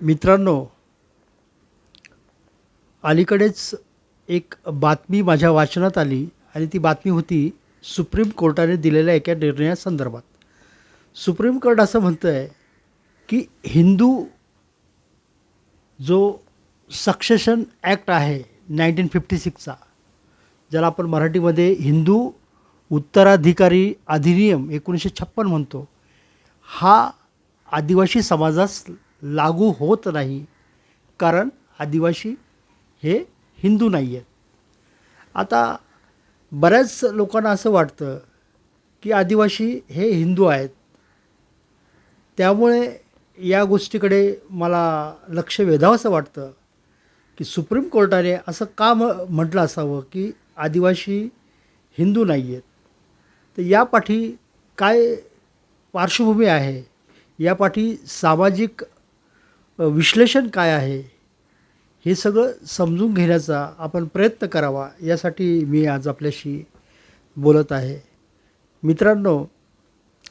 मित्रांनो अलीकडेच एक बातमी माझ्या वाचनात आली आणि ती बातमी होती सुप्रीम कोर्टाने दिलेल्या एका निर्णयासंदर्भात सुप्रीम कोर्ट असं म्हणतं आहे की हिंदू जो सक्सेशन ॲक्ट आहे नाईन्टीन फिफ्टी सिक्सचा ज्याला आपण मराठीमध्ये हिंदू उत्तराधिकारी अधिनियम एकोणीसशे छप्पन म्हणतो हा आदिवासी समाजास लागू होत नाही. कारण आदिवासी हे हिंदू नाही आहेत आता बऱ्याच लोकांना असं वाटतं की आदिवासी हे हिंदू आहेत. त्यामुळे या गोष्टीकडे मला लक्ष वेधावंसं वाटतं की सुप्रीम कोर्टाने असं का म म्हटलं असावं की आदिवासी हिंदू नाही आहेत तर यापाठी काय पार्श्वभूमी आहे? यापाठी सामाजिक विश्लेषण काय आहे हे सगळं समजून घेण्याचा आपण प्रयत्न करावा यासाठी मी आज आपल्याशी बोलत आहे. मित्रांनो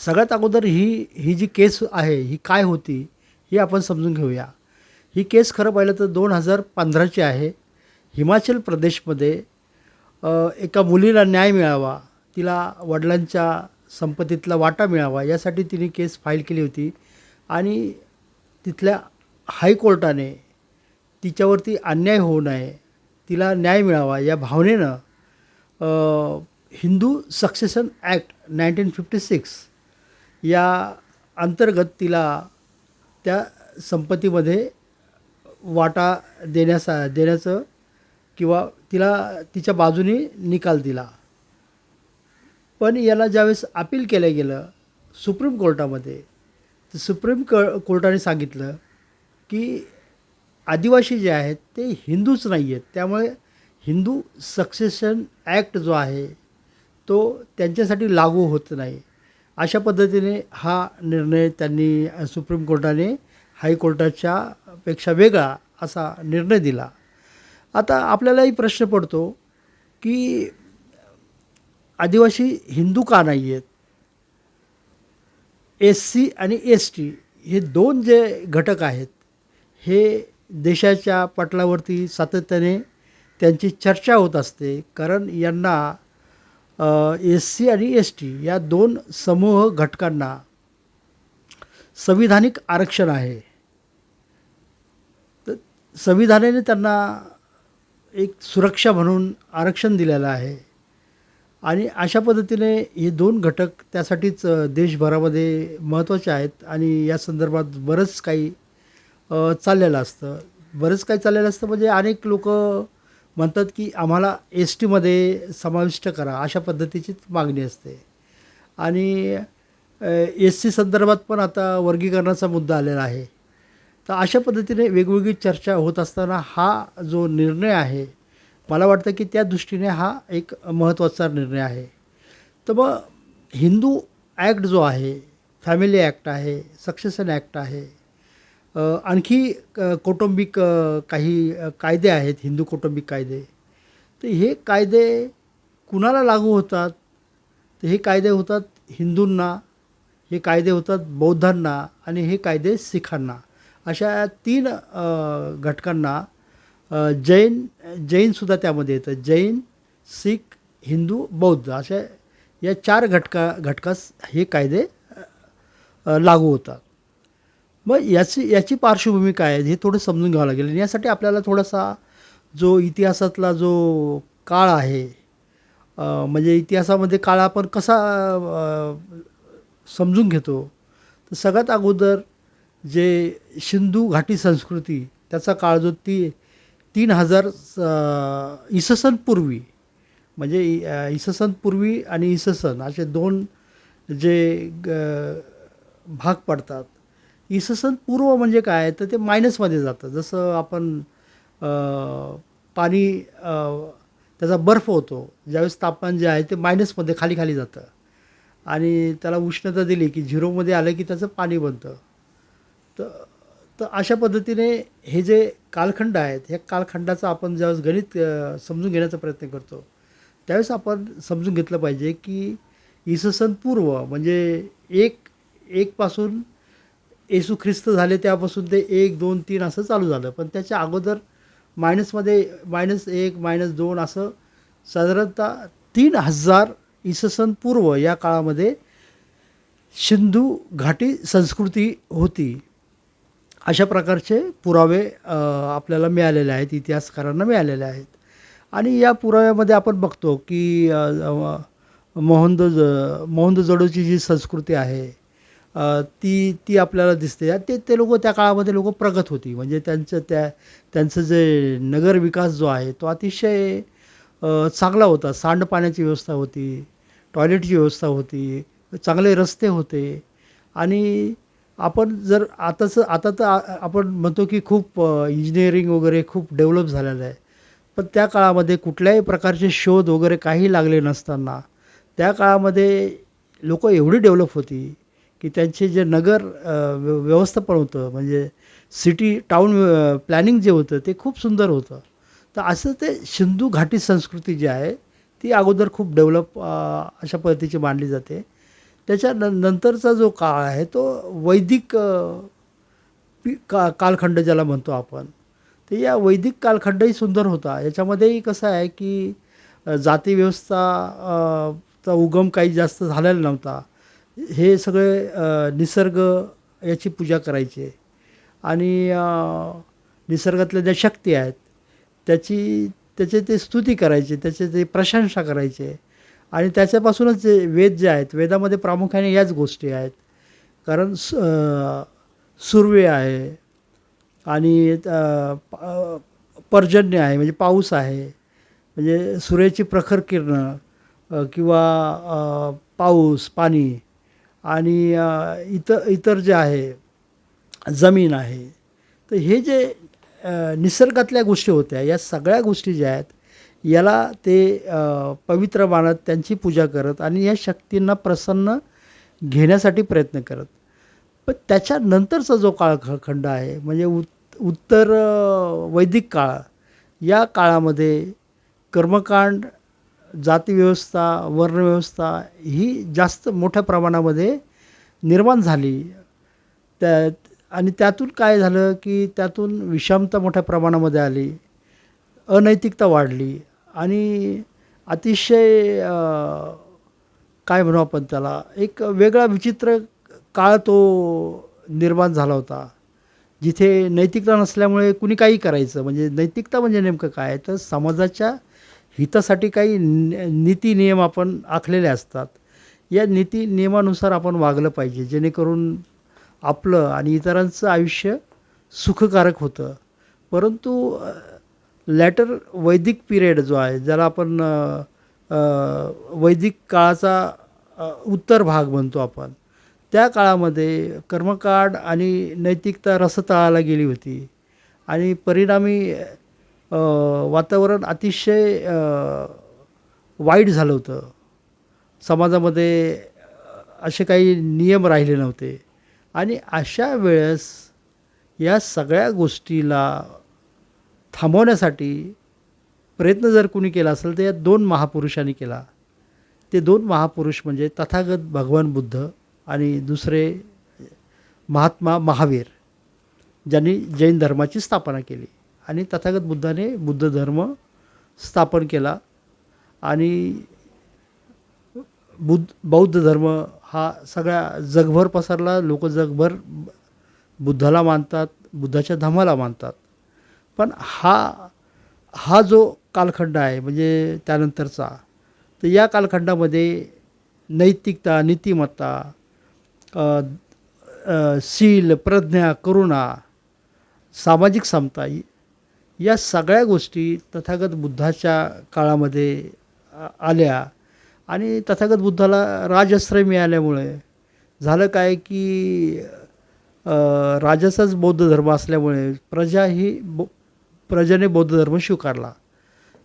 सगळ्यात अगोदर ही ही जी केस आहे ही काय होती ही आपण समजून घेऊया. ही केस खरं पाहिलं तर दोन हजार पंधराची आहे. हिमाचल प्रदेशमध्ये एका मुलीला न्याय मिळावा तिला वडिलांच्या संपत्तीतला वाटा मिळावा यासाठी तिने केस फाईल केली होती. आणि तिथल्या हायकोर्टाने तिच्यावरती अन्याय होऊ नये तिला न्याय मिळावा या भावनेनं Hindu succession act nineteen fifty six या अंतर्गत तिला त्या संपत्तीमध्ये वाटा देण्याचा देण्याचं किंवा तिला तिच्या बाजूने निकाल दिला. पण याला ज्यावेळेस अपील केलं गेलं सुप्रीम कोर्टामध्ये तर सुप्रीम क कोर्टाने सांगितलं की आदिवासी जे आहेत ते हिंदूच नाही आहेत. त्यामुळे हिंदू सक्सेशन ॲक्ट जो आहे तो त्यांच्यासाठी लागू होत नाही. अशा पद्धतीने हा निर्णय त्यांनी सुप्रीम कोर्टाने हायकोर्टाच्या पेक्षा वेगळा असा निर्णय दिला. आता आपल्यालाही प्रश्न पडतो की आदिवासी हिंदू का नाही आहेत? एस सी आणि एस टी हे दोन जे घटक आहेत हे देशाच्या पटलावरती सातत्याने त्यांची चर्चा होत असते. कारण यांना एस सी आणि एस टी या दोन समूह घटकांना संविधानिक आरक्षण आहे. तर संविधानाने त्यांना एक सुरक्षा म्हणून आरक्षण दिलेलं आहे. आणि अशा पद्धतीने हे दोन घटक त्यासाठीच देशभरामध्ये महत्त्वाचे आहेत. आणि या संदर्भात बरंच काही चाललेलं असतं. बरंच काही चाललेलं असतं म्हणजे अनेक लोक म्हणतात की आम्हाला एस टीमध्ये समाविष्ट करा अशा पद्धतीचीच मागणी असते. आणि एस सी संदर्भात पण आता वर्गीकरणाचा मुद्दा आलेला आहे. तर अशा पद्धतीने वेगवेगळी चर्चा होत असताना हा जो निर्णय आहे मला वाटतं की त्या दृष्टीने हा एक महत्त्वाचा निर्णय आहे. तर मग हिंदू ॲक्ट जो आहे फॅमिली ॲक्ट आहे सक्सेशन ॲक्ट आहे आणखी क- कौटुंबिक काही कायदे आहेत हिंदू कौटुंबिक कायदे. तर हे कायदे कुणाला लागू होतात? तर हे कायदे होतात हिंदूंना हे कायदे होतात बौद्धांना आणि हे कायदे सिखांना. अशा तीन घटकांना जैन जैनसुद्धा त्यामध्ये येतं. जैन सिख हिंदू बौद्ध अशा या चार घटका घटकास हे कायदे लागू होतात. मग याची याची पार्श्वभूमी काय आहे? हे थोडं समजून घ्यावं लागेल. आणि यासाठी आपल्याला थोडासा जो इतिहासातला जो काळ आहे म्हणजे इतिहासामध्ये काळ आपण कसा समजून घेतो तर सगळ्यात अगोदर जे सिंधू घाटी संस्कृती त्याचा काळ जो ती तीन हजार इससनपूर्वी म्हणजे इससनपूर्वी आणि इससन असे दोन जे ग- भाग पडतात. इससन पूर्व म्हणजे काय? तर ते मायनसमध्ये जातं. जसं आपण पाणी त्याचा बर्फ होतो. ज्यावेळेस तापमान जे आहे ते मायनसमध्ये खाली खाली जातं. आणि त्याला उष्णता दिली की झिरोमध्ये आलं की त्याचं पाणी बनतं. तर तर अशा पद्धतीने हे जे कालखंड आहेत ह्या कालखंडाचा आपण ज्यावेळेस गणित समजून घेण्याचा प्रयत्न करतो त्यावेळेस आपण समजून घेतलं पाहिजे की इससन पूर्व म्हणजे एक एकपासून येशू ख्रिस्त झाले त्यापासून ते एक दोन तीन असं चालू झालं. पण त्याच्या अगोदर मायनसमध्ये मायनस एक मायनस दोन असं साधारणतः तीन हजार इससन पूर्व या काळामध्ये सिंधू घाटी संस्कृती होती. अशा प्रकारचे पुरावे आपल्याला मिळालेले आहेत इतिहासकारांना मिळालेले आहेत. आणि या पुराव्यामध्ये आपण बघतो की अ, अ, मोहंद जी संस्कृती आहे ती ती आपल्याला दिसते. ते ते लोक त्या काळामध्ये लोक प्रगत होती. म्हणजे त्यांचं त्या त्यांचं जे नगर विकास जो आहे तो अतिशय चांगला होता. सांडपाण्याची व्यवस्था होती टॉयलेटची व्यवस्था होती चांगले रस्ते होते. आणि आपण जर आताचं आता तर आपण म्हणतो की खूप इंजिनिअरिंग वगैरे खूप डेव्हलप झालेलं आहे. पण त्या काळामध्ये कुठल्याही प्रकारचे शोध वगैरे काही लागले नसताना त्या काळामध्ये लोक एवढी डेव्हलप होती. की त्यांचे जे नगर व्य- व्यवस्थापन होतं म्हणजे सिटी टाऊन प्लॅनिंग जे होतं ते खूप सुंदर होतं. तर असं ते सिंधू घाटी संस्कृती जी आहे ती अगोदर खूप डेव्हलप अशा पद्धतीची मानली जाते. त्याच्या न नंतरचा जो काळ आहे तो वैदिक पी का कालखंड ज्याला म्हणतो आपण तर या वैदिक कालखंडही सुंदर होता. याच्यामध्येही कसं आहे की जातीव्यवस्था चा उगम काही जास्त झालेला नव्हता. हे सगळे निसर्ग याची पूजा करायचे आणि निसर्गातल्या ज्या शक्ती आहेत त्याची त्याचे ते स्तुती करायचे त्याचे ते प्रशंसा करायचे आणि त्याच्यापासूनच जे वेद जे आहेत वेदामध्ये प्रामुख्याने याच गोष्टी आहेत. कारण स सुर्वे आहे आणि पर्जन्य आहे म्हणजे पाऊस आहे. म्हणजे सूर्याची प्रखर किरणं किंवा पाऊस पाणी आणि इतर इतर जे आहे जमीन आहे तर हे जे निसर्गातल्या गोष्टी होत्या या सगळ्या गोष्टी ज्या आहेत याला ते पवित्र मानत त्यांची पूजा करत आणि या शक्तींना प्रसन्न घेण्यासाठी प्रयत्न करत. पण त्याच्यानंतरचा जो काळखंड आहे म्हणजे उत उत्तर वैदिक काळ या काळामध्ये कर्मकांड जातीव्यवस्था वर्णव्यवस्था ही जास्त मोठ्या प्रमाणामध्ये निर्माण झाली. त्या आणि त्यातून काय झालं की त्यातून विषमता मोठ्या प्रमाणामध्ये आली अनैतिकता वाढली आणि अतिशय काय म्हणू आपण त्याला एक वेगळा विचित्र काळ तो निर्माण झाला होता. जिथे नैतिकता नसल्यामुळे कुणी काही करायचं म्हणजे नैतिकता म्हणजे नेमकं काय? तर समाजाच्या हितासाठी काही नीती नियम आपण आखलेले असतात. या नीती नियमानुसार आपण वागलं पाहिजे जेणेकरून आपलं आणि इतरांचं आयुष्य सुखकारक होतं. परंतु लॅटर वैदिक पिरियड जो आहे ज्याला आपण वैदिक काळाचा उत्तर भाग म्हणतो आपण त्या काळामध्ये कर्मकांड आणि नैतिकता रसतळाला गेली होती. आणि परिणामी वातावरण अतिशय वाईट झालं होतं. समाजामध्ये असे काही नियम राहिले नव्हते. आणि अशा वेळेस या सगळ्या गोष्टीला थांबवण्यासाठी प्रयत्न जर कुणी केला असेल तर या दोन महापुरुषांनी केला. ते दोन महापुरुष म्हणजे तथागत भगवान बुद्ध आणि दुसरे महात्मा महावीर ज्यांनी जैन धर्माची स्थापना केली. आणि तथागत बुद्धाने बुद्ध धर्म स्थापन केला. आणि बुद्ध बौद्ध धर्म हा सगळ्या जगभर पसरला. लोक जगभर बुद्धाला मानतात बुद्धाच्या धर्माला मानतात. पण हा हा जो कालखंड आहे म्हणजे त्यानंतरचा तर या कालखंडामध्ये नैतिकता नीतिमत्ता शील प्रज्ञा करुणा सामाजिक समता या सगळ्या गोष्टी तथागत बुद्धाच्या काळामध्ये आल्या. आणि तथागत बुद्धाला राजश्रय मिळाल्यामुळे झालं काय की राजाचाच बौद्ध धर्म असल्यामुळे प्रजा ही बो प्रजेने बौद्ध धर्म स्वीकारला.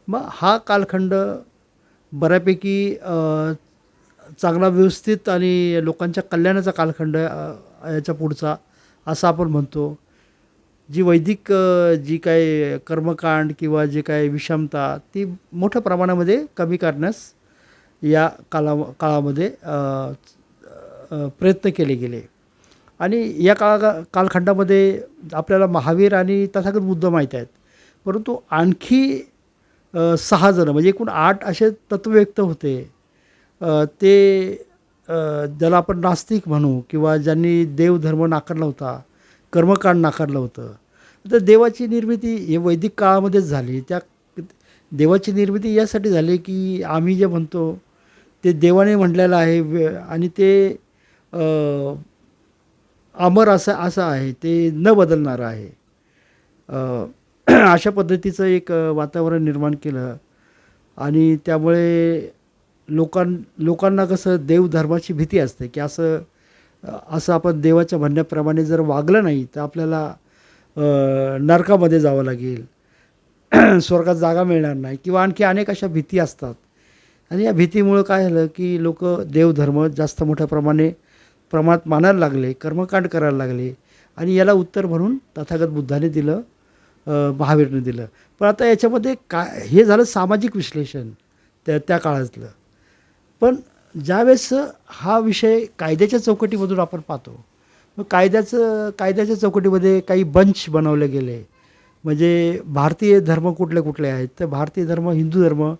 मग हा कालखंड बऱ्यापैकी चांगला व्यवस्थित आणि लोकांच्या कल्याणाचा कालखंड याच्या पुढचा असं आपण म्हणतो. जी वैदिक जी काय कर्मकांड किंवा जे काय विषमता ती मोठ्या प्रमाणामध्ये कमी करण्यास या काला काळामध्ये प्रयत्न केले गेले. आणि या काळा कालखंडामध्ये आपल्याला महावीर आणि तथागत बुद्ध माहीत आहेत. परंतु आणखी सहा जणं म्हणजे एकूण आठ असे तत्वव्यक्त होते. ते ज्याला आपण नास्तिक म्हणू किंवा ज्यांनी देवधर्म नाकारला होता कर्मकांड नाकारलं होतं तर देवाची निर्मिती हे वैदिक काळामध्येच झाली. त्या देवाची निर्मिती यासाठी झाली की आम्ही जे म्हणतो ते देवाने म्हटलेलं आहे आणि ते अमर असं असं आहे ते न बदलणारं आहे. अशा पद्धतीचं एक वातावरण निर्माण केलं. आणि त्यामुळे लोकां लोकांना कसं देवधर्माची भीती असते की असं असं आपण देवाच्या म्हणण्याप्रमाणे जर वागलं नाही तर आपल्याला नरकामध्ये जावं लागेल. स्वर्गात जागा मिळणार नाही किंवा आणखी अनेक अशा भीती असतात. आणि या भीतीमुळं काय झालं की लोक देवधर्म जास्त मोठ्या प्रमाणे प्रमाणात मानायला लागले कर्मकांड करायला लागले आणि याला उत्तर म्हणून तथागत बुद्धाने दिलं महावीरने दिलं. पण आता याच्यामध्ये काय हे झालं सामाजिक विश्लेषण त्या त्या काळातलं. पण ज्यावेळेस हा विषय कायद्याच्या चौकटीमधून आपण पाहतो मग कायद्याचं कायद्याच्या चौकटीमध्ये काही बंच बनवले गेले. म्हणजे भारतीय धर्म कुठले कुठले आहेत? तर भारतीय धर्म हिंदू धर्म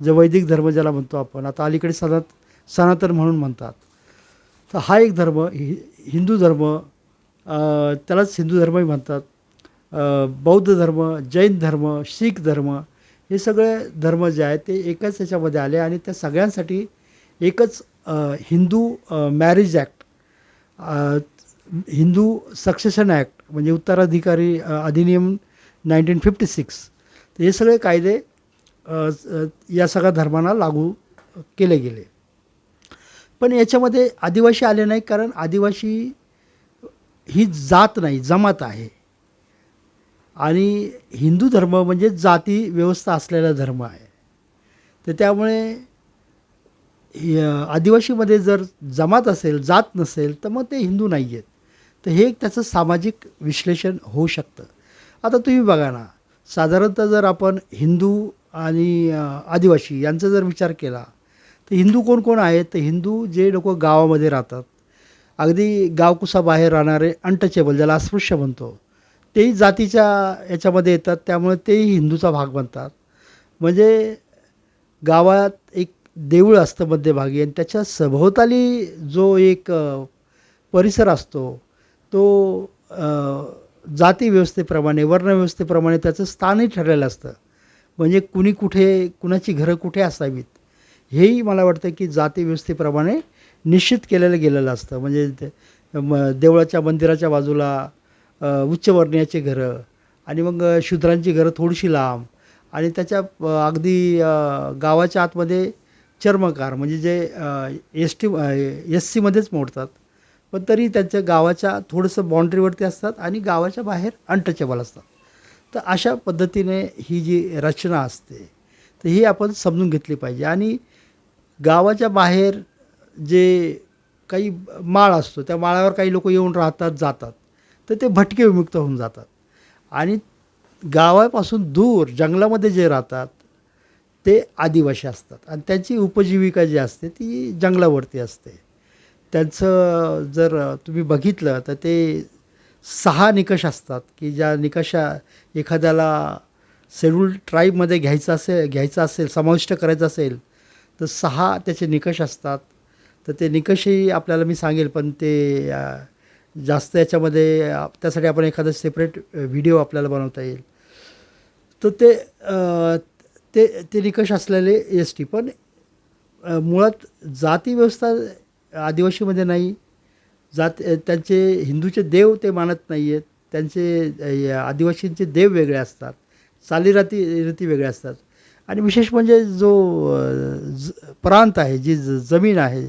जो वैदिक धर्म ज्याला म्हणतो आपण आता अलीकडे सनात सनातन म्हणून म्हणतात. तर हा एक धर्म हि हिंदू धर्म त्यालाच हिंदू धर्मही म्हणतात. बौद्ध धर्म जैन धर्म शीख धर्म हे सगळे धर्म जे आहेत ते एकाच ह्याच्यामध्ये आले आणि त्या सगळ्यांसाठी एकच Hindu marriage act Hindu succession act म्हणजे उत्तराधिकारी अधिनियम नाईन्टीन फिफ्टी सिक्स तर हे सगळे कायदे या सगळ्या धर्मांना लागू केले गेले. पण याच्यामध्ये आदिवासी आले नाही कारण आदिवासी ही जात नाही जमात आहे. आणि हिंदू धर्म म्हणजे जाती व्यवस्था असलेला धर्म आहे. तर त्यामुळे य- आदिवासीमध्ये जर जमात असेल जात नसेल तर मग ते हिंदू नाही आहेत तर हे एक त्याचं सामाजिक विश्लेषण होऊ शकतं. आता तुम्ही बघा ना साधारणतः जर आपण हिंदू आणि आदिवासी यांचा जर विचार केला तर हिंदू कोण कोण आहेत? तर हिंदू जे लोक गावामध्ये राहतात अगदी गावकुसाबाहेर राहणारे अनटचेबल ज्याला अस्पृश्य म्हणतो तेही जातीच्या याच्यामध्ये येतात त्यामुळे तेही हिंदूचा भाग बनतात. म्हणजे गावात एक देऊळ असतं मध्यभागी आणि त्याच्या सभोवताली जो एक परिसर असतो तो जातीव्यवस्थेप्रमाणे जाती व्यवस्थेप्रमाणे वर्णव्यवस्थेप्रमाणे त्याचं स्थानही ठरलेलं असतं. म्हणजे कुणी कुठे कुणाची घरं कुठे असावीत हेही मला वाटतं की जाती व्यवस्थेप्रमाणे निश्चित केलेलं गेलेलं असतं. म्हणजे ते म देवळाच्या मंदिराच्या बाजूला उच्चवर्णीयाची घरं आणि मग शूद्रांची घरं थोडीशी लांब आणि त्याच्या अगदी गावाच्या आतमध्ये चर्मकार म्हणजे जे एस टी एस सीमध्येच मोडतात. पण तरी त्यांच्या गावाच्या थोडंसं बाउंड्रीवरती असतात आणि गावाच्या बाहेर अनटचेबल असतात. तर अशा पद्धतीने ही जी रचना असते तर ही आपण समजून घेतली पाहिजे. आणि गावाच्या बाहेर जे काही माळ असतो त्या माळावर काही लोक येऊन राहतात जातात. तर ते भटके विमुक्त होऊन जातात. आणि गावापासून दूर जंगलामध्ये जे राहतात ते आदिवासी असतात. आणि त्यांची उपजीविका जी असते ती जंगलावरती असते. त्यांचं जर तुम्ही बघितलं तर ते सहा निकष असतात की ज्या निकषा एखाद्याला शेड्यूल ट्राईबमध्ये घ्यायचं असेल घ्यायचं असेल समाविष्ट करायचं असेल तर सहा त्याचे निकष असतात. तर ते निकषही आपल्याला मी सांगेल पण ते जास्त याच्यामध्ये त्यासाठी आपण एखादा सेपरेट व्हिडिओ आपल्याला बनवता येईल. तर ते ते ते निकष असलेले एस टी पण मुळात जाती व्यवस्था आदिवासीमध्ये नाही. जात त्यांचे हिंदूचे देव ते मानत नाही आहेत त्यांचे आदिवासींचे देव वेगळे असतात. चालीराती रीती वेगळ्या असतात. आणि विशेष म्हणजे जो ज प्रांत आहे जी ज जमीन आहे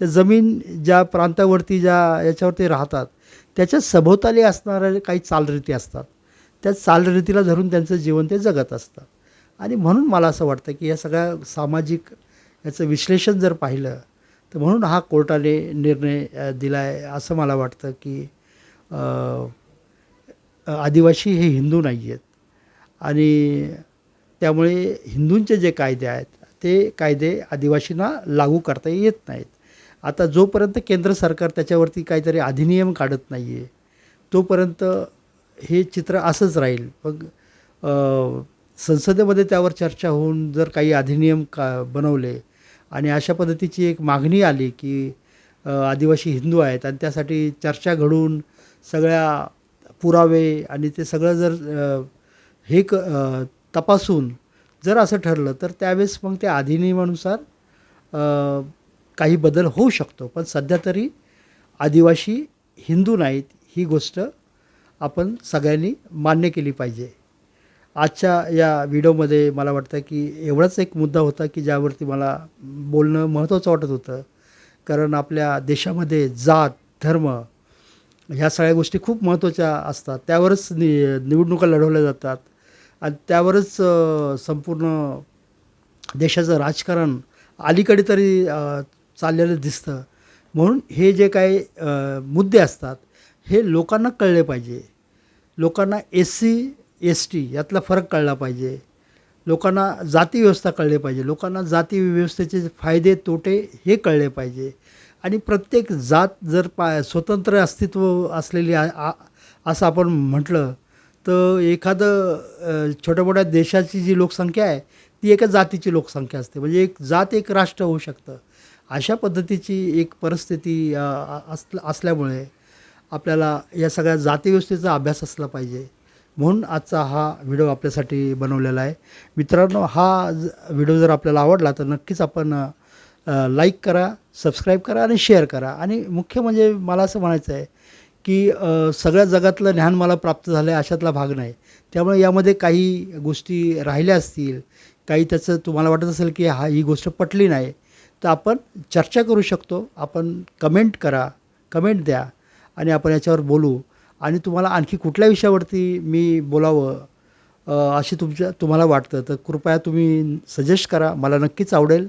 त्या जमीन ज्या प्रांतावरती ज्या याच्यावरती राहतात त्याच्या सभोवताली असणाऱ्या काही चालरीती असतात. त्या चालरीतीला धरून त्यांचं जीवन ते जगत असतात. आणि म्हणून मला असं वाटतं की या सगळ्या सामाजिक याचं विश्लेषण जर पाहिलं तर म्हणून हा कोर्टाने निर्णय दिला आहे असं मला वाटतं की आदिवासी हे हिंदू नाही आहेत. आणि त्यामुळे हिंदूंचे जे कायदे आहेत ते कायदे आदिवासींना लागू करता येत नाहीत. आता जोपर्यंत केंद्र सरकार त्याच्यावरती काहीतरी अधिनियम काढत नाही आहे तोपर्यंत हे चित्र असंच राहील. मग संसदेमध्ये त्यावर चर्चा होऊन जर काही अधिनियम का बनवले आणि अशा पद्धतीची एक मागणी आली की आदिवासी हिंदू आहेत आणि त्यासाठी चर्चा घडून सगळ्या पुरावे आणि ते सगळं जर हे क तपासून जर असं ठरलं तर त्यावेळेस मग त्या अधिनियमानुसार काही बदल होऊ शकतो. पण सध्या तरी आदिवासी हिंदू नाहीत ही गोष्ट आपण सगळ्यांनी मान्य केली पाहिजे. आजच्या या व्हिडिओमध्ये मला वाटतं की एवढाच एक मुद्दा होता की ज्यावरती मला बोलणं महत्त्वाचं वाटत होतं. कारण आपल्या देशामध्ये जात धर्म ह्या सगळ्या गोष्टी खूप महत्त्वाच्या असतात. त्यावरच नि निवडणुका लढवल्या जातात. आणि त्यावरच संपूर्ण देशाचं राजकारण अलीकडे तरी चाललेलं दिसतं. म्हणून हे जे काही मुद्दे असतात हे लोकांना कळले पाहिजे. लोकांना एस सी एस टी यातला फरक कळला पाहिजे. लोकांना जाती व्यवस्था कळली पाहिजे. लोकांना जाती व्यवस्थेचे फायदे तोटे हे कळले पाहिजे. आणि प्रत्येक जात जर पा स्वतंत्र अस्तित्व असलेली आ असं आपण म्हटलं तर एखादं छोट्या मोठ्या देशाची जी लोकसंख्या आहे ती एका जातीची लोकसंख्या असते. म्हणजे एक जात एक राष्ट्र होऊ शकतं. अशा पद्धतीची एक परिस्थिती असल्या असल्यामुळे आपल्याला या सगळ्या जातीव्यवस्थेचा अभ्यास असला पाहिजे. म्हणून आजचा हा व्हिडिओ आपल्यासाठी बनवलेला आहे. मित्रांनो हा ज- व्हिडिओ जर आपल्याला आवडला तर नक्कीच आपण लाईक करा सबस्क्राईब करा आणि शेअर करा. आणि मुख्य म्हणजे मला असं म्हणायचं आहे की सगळ्या जगातलं ज्ञान मला प्राप्त झालं आहे अशातला भाग नाही. त्यामुळे यामध्ये काही गोष्टी राहिल्या असतील काही त्याचं तुम्हाला वाटत असेल की हा ही गोष्ट पटली नाही तर आपण चर्चा करू शकतो. आपण कमेंट करा कमेंट द्या आणि आपण याच्यावर बोलू. आणि तुम्हाला आणखी कुठल्या विषयावरती मी बोलावं अशी तुमच्या तुम्हाला वाटतं तर कृपया तुम्ही सजेस्ट करा. मला नक्कीच आवडेल.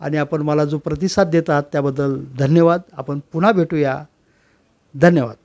आणि आपण मला जो प्रतिसाद देतात त्याबद्दल धन्यवाद. आपण पुन्हा भेटूया. धन्यवाद.